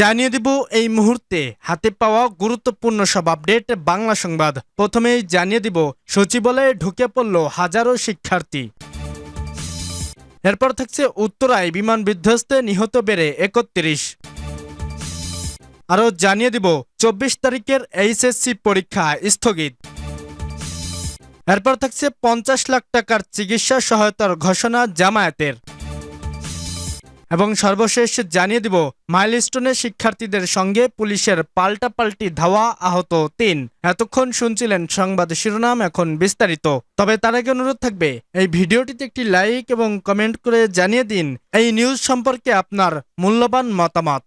জানিয়ে দিব এই মুহূর্তে হাতে পাওয়া গুরুত্বপূর্ণ সব আপডেট বাংলা সংবাদ। প্রথমেই জানিয়ে দিব, সচিবালয়ে ঢুকে পড়ল হাজারো শিক্ষার্থী। এরপর থাকছে উত্তরায় বিমান বিধ্বস্তে নিহত বেড়ে একত্রিশ। আরও জানিয়ে দিব, চব্বিশ তারিখের এইচএসসি পরীক্ষা স্থগিত। এরপর থাকছে পঞ্চাশ লাখ টাকার চিকিৎসা সহায়তার ঘোষণা জামায়াতের। এবং সর্বশেষ জানিয়ে দিব, মাইলস্টোনে শিক্ষার্থীদের সঙ্গে পুলিশের পাল্টাপাল্টি ধাওয়া আহত তিন। এতক্ষণ শুনছিলেন সংবাদ শিরোনাম, এখন বিস্তারিত। তবে তার আগে অনুরোধ থাকবে, এই ভিডিওটিতে একটি লাইক এবং কমেন্ট করে জানিয়ে দিন, এই নিউজ সম্পর্কে আপনার মূল্যবান মতামত।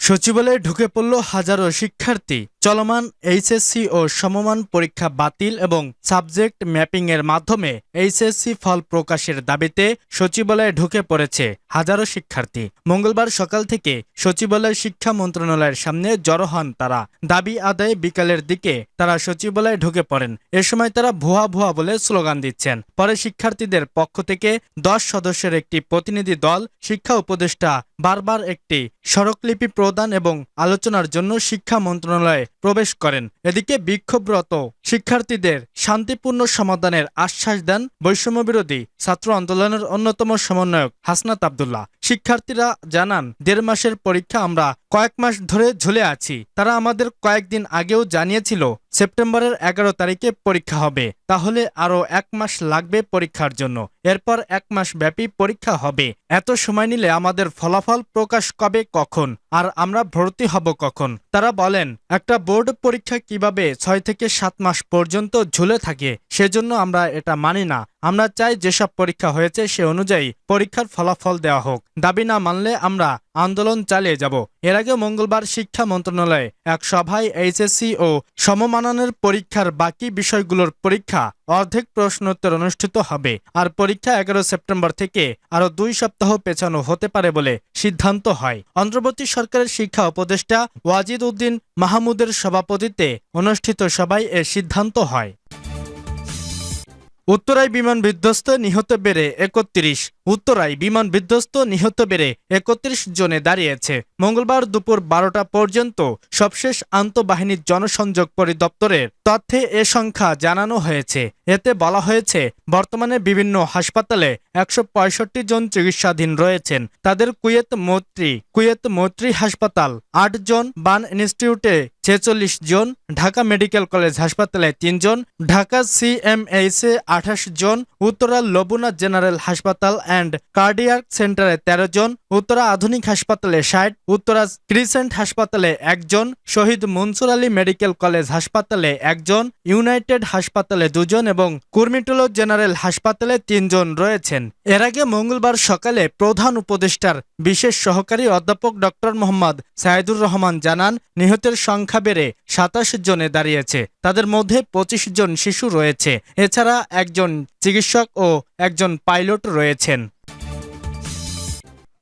সচিবালয়ে ঢুকে পড়ল হাজারো শিক্ষার্থী। চলমান এইচএসসি ও সমমান পরীক্ষা বাতিল এবং সাবজেক্ট ম্যাপিং এর মাধ্যমে এইচএসসি ফল প্রকাশের দাবিতে সচিবালয়ে ঢুকে পড়েছে হাজারো শিক্ষার্থী। মঙ্গলবার সকাল থেকে সচিবালয় শিক্ষা মন্ত্রণালয়ের সামনে জড়ো হন তারা। দাবি আদায়ে বিকালের দিকে তারা সচিবালয়ে ঢুকে পড়েন। এ সময় তারা ভুয়া ভুয়া বলে স্লোগান দিচ্ছেন। পরে শিক্ষার্থীদের পক্ষ থেকে দশ সদস্যের একটি প্রতিনিধি দল, শিক্ষা উপদেষ্টা বারবার একটি স্মারকলিপি প্রদান এবং আলোচনার জন্য শিক্ষা মন্ত্রণালয়ে প্রবেশ করেন। এদিকে বিক্ষোভরত শিক্ষার্থীদের শান্তিপূর্ণ সমাধানের আশ্বাস দেন বৈষম্যবিরোধী ছাত্র আন্দোলনের অন্যতম সমন্বয়ক হাসনাত আবদুল্লাহ। শিক্ষার্থীরা জানান, দেড় মাসের পরীক্ষা আমরা কয়েক মাস ধরে ঝুলে আছি। তারা আমাদের কয়েকদিন আগেও জানিয়েছিল, সেপ্টেম্বরের এগারো তারিখে পরীক্ষা হবে। তাহলে আরও এক মাস লাগবে পরীক্ষার জন্য। এরপর এক মাস ব্যাপী পরীক্ষা হবে। এত সময় নিলে আমাদের ফলাফল প্রকাশ কবে কখন? আর আমরা ভর্তি হব কখন? তারা বলেন, একটা বোর্ড পরীক্ষা কীভাবে ছয় থেকে সাত মাস পর্যন্ত ঝুলে থাকে, সেজন্য আমরা এটা মানি না। আমরা চাই যেসব পরীক্ষা হয়েছে সে অনুযায়ী পরীক্ষার ফলাফল দেওয়া হোক। দাবি না মানলে আমরা আন্দোলন চালিয়ে যাব। এর আগে মঙ্গলবার শিক্ষা মন্ত্রণালয়ে এক সভায় এইচএসসি ও সমমাননের পরীক্ষার বাকি বিষয়গুলোর পরীক্ষা অর্ধেক প্রশ্নোত্তর অনুষ্ঠিত হবে আর পরীক্ষা এগারো সেপ্টেম্বর থেকে আরও দুই সপ্তাহ পেছানো হতে পারে বলে সিদ্ধান্ত হয়। অন্তর্বর্তী সরকারের শিক্ষা উপদেষ্টা ওয়াজিদ উদ্দিন মাহমুদের সভাপতিত্বে অনুষ্ঠিত সভায় এ সিদ্ধান্ত হয়। উত্তরায় বিমান বিধ্বস্ত নিহত বেড়ে একত্রিশ। উত্তরায় বিমান বিধ্বস্ত নিহত বেড়ে একত্রিশ জনে দাঁড়িয়েছে। মঙ্গলবার দুপুর বারোটা পর্যন্ত সবশেষ আন্তঃবাহিনীর জনসংযোগ পরিদপ্তরের তথ্যে এ সংখ্যা জানানো হয়েছে। এতে বলা হয়েছে, বর্তমানে বিভিন্ন হাসপাতালে একশো পঁয়ষট্টি জন চিকিৎসাধীন রয়েছেন। তাদের কুয়েত মৈত্রী কুয়েত মৈত্রী হাসপাতাল, আট জন। বান ইনস্টিটিউটে ছেচল্লিশ জন। ঢাকা মেডিকেল কলেজ হাসপাতালে তিনজন ঢাকা সিএমএইসে আঠাশ জন। উত্তরা লবুনা জেনারেল হাসপাতাল অ্যান্ড কার্ডিয়াক সেন্টারে ১৩ জন। উত্তরা আধুনিক হাসপাতালে ষাট। উত্তরা ক্রিসেন্ট হাসপাতালে একজন শহীদ মনসুর আলী মেডিকেল কলেজ হাসপাতালে একজন ইউনাইটেড হাসপাতালে দুজন এবং কুর্মিটুলো জেনারেল হাসপাতালে তিনজন রয়েছেন। এর আগে মঙ্গলবার সকালে প্রধান উপদেষ্টার বিশেষ সহকারী অধ্যাপক ডক্টর মোহাম্মদ সাইদুর রহমান জানান, নিহতের সংখ্যা বেড়ে সাতাশ জনে দাঁড়িয়েছে। তাদের মধ্যে পঁচিশ জন শিশু রয়েছে। এছাড়া একজন চিকিৎসক ও একজন পাইলট রয়েছেন।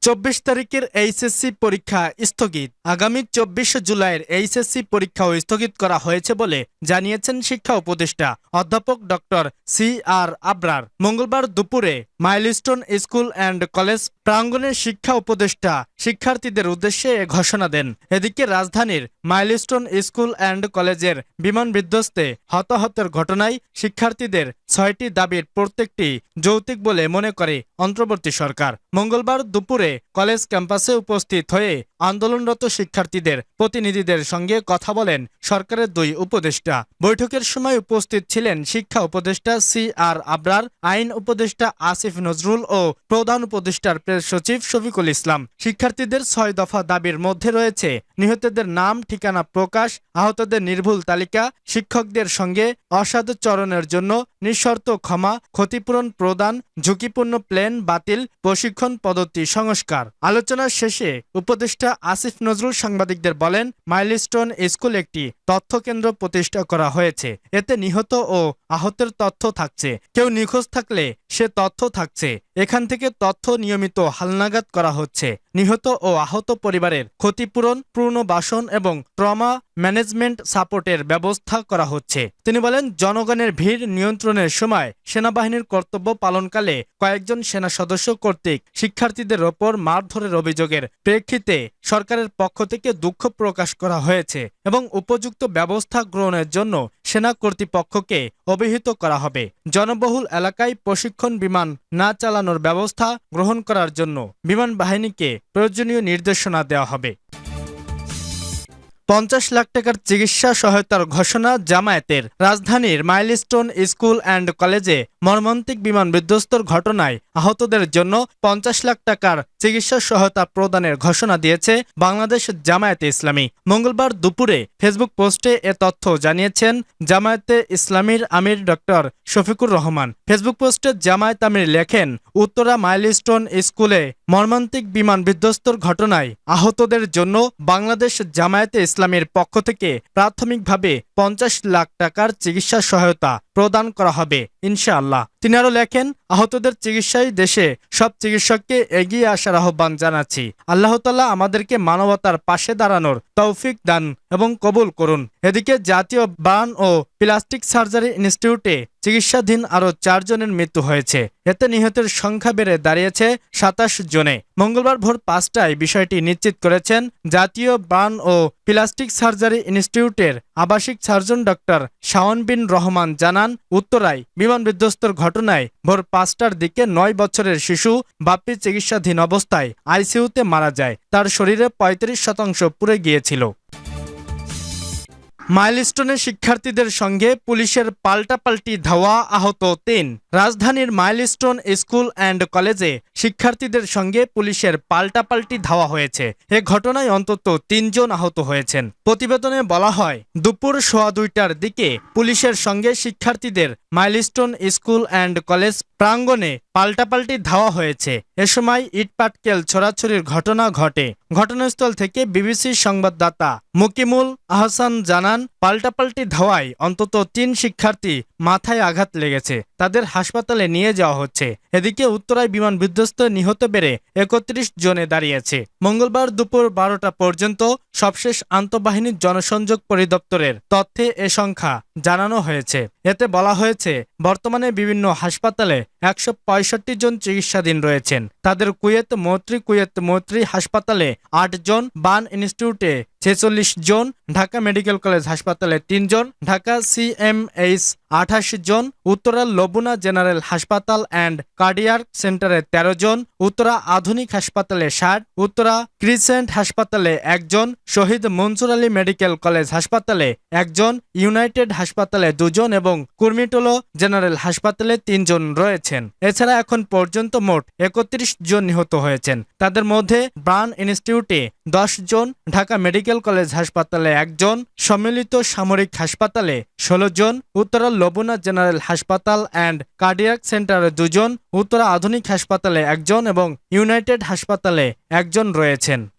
চব্বিশ তারিখের এইচএসসি পরীক্ষা স্থগিত। আগামী চব্বিশ জুলাইয়ের এইচএসসি পরীক্ষাও স্থগিত করা হয়েছে বলে জানিয়েছেন শিক্ষা উপদেষ্টা অধ্যাপক ডক্টর সি আর আবরার। মঙ্গলবার দুপুরে মাইলস্টোন স্কুল অ্যান্ড কলেজ প্রাঙ্গণের শিক্ষা উপদেষ্টা শিক্ষার্থীদের উদ্দেশ্যে ঘোষণা দেন। এদিকে রাজধানীর মাইলস্টোন স্কুল অ্যান্ড কলেজের বিমান বিধ্বস্তে হতাহতের ঘটনায় শিক্ষার্থীদের ছয়টি দাবির প্রত্যেকটি যৌক্তিক বলে মনে করে অন্তর্বর্তী সরকার। মঙ্গলবার দুপুরে কলেজ ক্যাম্পাসে উপস্থিত হয়ে আন্দোলনরত শিক্ষার্থীদের প্রতিনিধিদের সঙ্গে কথা বলেন সরকারের দুই উপদেষ্টা। বৈঠকের সময় উপস্থিত ছিলেন শিক্ষা উপদেষ্টা সি আর আবরার, আইন উপদেষ্টা আসিফ নজরুল ও প্রধান উপদেষ্টার প্রেস সচিব শফিকুল ইসলাম। শিক্ষার্থীদের ছয় দফা দাবির মধ্যে রয়েছে নিহতদের নাম ঠিকানা প্রকাশ, আহতদের নির্ভুল তালিকা, শিক্ষকদের সঙ্গে অসাধুচরণের জন্য নিঃশর্ত ক্ষমা, ক্ষতিপূরণ প্রদান, ঝুঁকিপূর্ণ প্লেন বাতিল, প্রশিক্ষণ পদ্ধতি সংস্কার। আলোচনার শেষে উপদেষ্টা আসিফ নজরুল সাংবাদিকদের বলেন, মাইলস্টোন স্কুল একটি তথ্য কেন্দ্র প্রতিষ্ঠা করা হয়েছে। এতে নিহত ও আহতের তথ্য থাকছে। কেউ নিখোঁজ থাকলে সে তথ্য থাকছে। এখান থেকে তথ্য নিয়মিত হালনাগাদ করা হচ্ছে। নিহত ও আহত পরিবারের ক্ষতিপূরণ পুনর্বাসন এবং ট্রমা ম্যানেজমেন্ট সাপোর্টের ব্যবস্থা করা হচ্ছে। তিনি বলেন, জনগণের ভিড় নিয়ন্ত্রণের সময় সেনাবাহিনীর কর্তব্য পালনকালে কয়েকজন সেনা সদস্য কর্তৃক শিক্ষার্থীদের ওপর মারধরের অভিযোগের প্রেক্ষিতে সরকারের পক্ষ থেকে দুঃখ প্রকাশ করা হয়েছে এবং উপযুক্ত ব্যবস্থা গ্রহণের জন্য সেনা কর্তৃপক্ষকে অভিহিত করা হবে। জনবহুল এলাকায় প্রশিক্ষণ বিমান না চালানোর ব্যবস্থা গ্রহণ করার জন্য বিমান বাহিনীকে প্রয়োজনীয় নির্দেশনা দেওয়া হবে। পঞ্চাশ লাখ টাকার চিকিৎসা সহায়তার ঘোষণা জামায়াতের। রাজধানীর মাইলস্টোন স্কুল অ্যান্ড কলেজে মর্মান্তিক বিমান বিধ্বস্তর ঘটনায় আহতদের জন্য পঞ্চাশ লাখ টাকার চিকিৎসা সহায়তা প্রদানের ঘোষণা দিয়েছে বাংলাদেশ জামায়াতে ইসলামী। মঙ্গলবার দুপুরে ফেসবুক পোস্টে এ তথ্য জানিয়েছেন জামায়াতে ইসলামীর আমির ডক্টর শফিকুর রহমান। ফেসবুক পোস্টে জামায়াত আমির লেখেন, উত্তরা মাইলস্টোন স্কুলে মর্মান্তিক বিমান বিধ্বস্তর ঘটনায় আহতদের জন্য বাংলাদেশ জামায়াতে ইসলামের পক্ষ থেকে প্রাথমিকভাবে পঞ্চাশ লাখ টাকার চিকিৎসা সহায়তা প্রদান করা হবে, ইনশাআল্লাহ। তিনি আরও লেখেন, আহতদের চিকিৎসায় দেশে সব চিকিৎসককে এগিয়ে আসার আহ্বান জানাচ্ছি। আল্লাহ আমাদেরকে মানবতার পাশে দাঁড়ানোর তৌফিক দান এবং কবুল করুন। এদিকে জাতীয় বান ও প্লাস্টিক সার্জারি ইনস্টিটিউটে চিকিৎসাধীন আরও চারজনের মৃত্যু হয়েছে। এতে নিহতের সংখ্যা বেড়ে দাঁড়িয়েছে সাতাশ জনে। মঙ্গলবার ভোর পাঁচটায় বিষয়টি নিশ্চিত করেছেন জাতীয় বান ও প্লাস্টিক সার্জারি ইনস্টিটিউটের আবাসিক সার্জন ডক্টর শাওন বিন রহমান জানান, উত্তরায় বিমান বিধ্বস্তর ঘটনায় ভোর পাঁচটার দিকে নয় বছরের শিশু বাপ্পি চিকিৎসাধীন অবস্থায় আইসিইউতে মারা যায়। তার শরীরে পঁয়ত্রিশ শতাংশ পুড়ে গিয়েছিল। মাইলস্টোনে শিক্ষার্থীদের সঙ্গে পুলিশের পাল্টাপাল্টি ধাওয়া আহত তিন। রাজধানীর মাইলস্টোন স্কুল অ্যান্ড কলেজে শিক্ষার্থীদের সঙ্গে পুলিশের পাল্টাপাল্টি ধাওয়া হয়েছে। এ ঘটনায় অন্তত তিনজন আহত হয়েছেন। প্রতিবেদনে বলা হয়, দুপুর সোয়া দুইটার দিকে পুলিশের সঙ্গে শিক্ষার্থীদের মাইলস্টোন স্কুল অ্যান্ড কলেজ প্রাঙ্গণে পাল্টাপাল্টি ধাওয়া হয়েছে। এ সময় ইটপাটকেল ছড়াছড়ির ঘটনা ঘটে। ঘটনাস্থল থেকে বিবিসির সংবাদদাতা মুকিমুল আহসান জানান, পাল্টাপাল্টি ধাওয়ায় অন্তত তিন শিক্ষার্থী মাথায় আঘাত লেগেছে। তাদের হাসপাতালে নিয়ে যাওয়া হচ্ছে। এদিকে উত্তরায় বিমান বিধ্বস্ত নিহত বেড়ে একত্রিশ জনে দাঁড়িয়েছে। মঙ্গলবার দুপুর বারোটা পর্যন্ত সবশেষ আন্তঃবাহিনীর জনসংযোগ পরিদপ্তরের তথ্যে এ সংখ্যা জানানো হয়েছে। এতে বলা হয়েছে, বর্তমানে বিভিন্ন হাসপাতালে একশো পঁয়ষট্টি জন চিকিৎসাধীন রয়েছেন। তাদের কুয়েত মৈত্রী কুয়েত মৈত্রী হাসপাতালে আট জন, বান ইনস্টিটিউটে ছেচল্লিশ জন, ঢাকা মেডিকেল কলেজ হাসপাতালে তিনজন ঢাকা সিএমএইচ আঠাশ জন, উত্তরা লবুনা জেনারেল হাসপাতাল অ্যান্ড কার্ডিয়াক সেন্টারে ১৩ জন, উত্তরা আধুনিক হাসপাতালে ষাট, উত্তরা ক্রিসেন্ট হাসপাতালে একজন শহীদ মনসুর আলী মেডিকেল কলেজ হাসপাতালে একজন ইউনাইটেড হাসপাতালে দুজন এবং কুর্মিটোলো জেনারেল হাসপাতালে তিনজন রয়েছেন। এছাড়া এখন পর্যন্ত মোট একত্রিশ জন নিহত হয়েছেন। তাদের মধ্যে ব্রান ইনস্টিটিউটে জন ঢাকা মেডিকেল কলেজ হাসপাতালে একজন, সম্মিলিত সামরিক হাসপাতালে ষোলো জন উত্তরা লবুনা জেনারেল হাসপাতাল অ্যান্ড কার্ডিয়াক সেন্টারে দুজন, উত্তরা আধুনিক হাসপাতালে একজন এবং ইউনাইটেড হাসপাতালে একজন রয়েছেন।